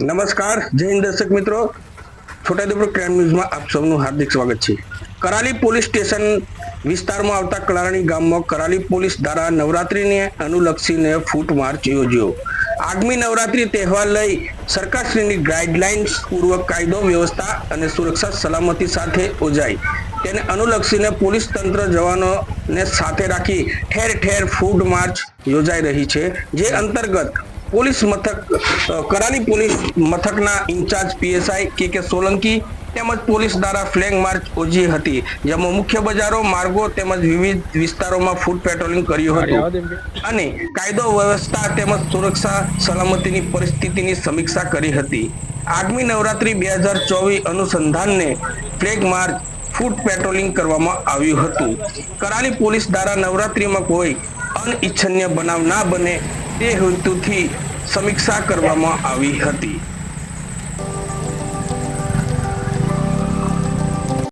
નમસ્કાર, જય હિન્દ દર્શક મિત્રો. છોટાઉદેપુર ક્રાઇમ ન્યૂઝમાં આપ સૌનું હાર્દિક સ્વાગત છે. કરાલી પોલીસ સ્ટેશન વિસ્તારમાં આવતા કલારાણી ગામમાં કરાલી પોલીસ દ્વારા નવરાત્રીને અનુલક્ષીને ફૂટ માર્ચ યોજ્યો. આગામી નવરાત્રી તહેવાર લઈ સરકારશ્રીની ગાઈડલાઇન્સ પૂર્વક કાયદો, વ્યવસ્થા અને સુરક્ષા સલામતી સાથે યોજાઈ તેને અનુલક્ષીને પોલીસ તંત્ર જવાનોને સાથે રાખી ઠેર ઠેર ફૂડ માર્ચ યોજાઈ રહી છે, જે અંતર્ગત પોલીસ મથક કરાલી પોલીસ મથકના incharge PSI K K Solanki તેમજ પોલીસ દ્વારા ફ્લેગ માર્ચ યોજી હતી જેમાં મુખ્ય બજારો માર્ગો તેમજ વિવિધ વિસ્તારોમાં ફૂડ પેટ્રોલિંગ કર્યું હતું. અને કાયદો વ્યવસ્થા તેમજ સુરક્ષા સલામતીની પરિસ્થિતિની સમીક્ષા કરી હતી. આગામી નવરાત્રી બે હજાર ચોવીસ અનુસંધાનને ફ્લેગ માર્ચ ફૂડ પેટ્રોલિંગ કરવામાં આવ્યું હતું. કરાલી પોલીસ દ્વારા નવરાત્રીમાં કોઈ અનિચ્છનીય બનાવ ના બને તે હેતુથી સમીક્ષા કરવામાં આવી હતી.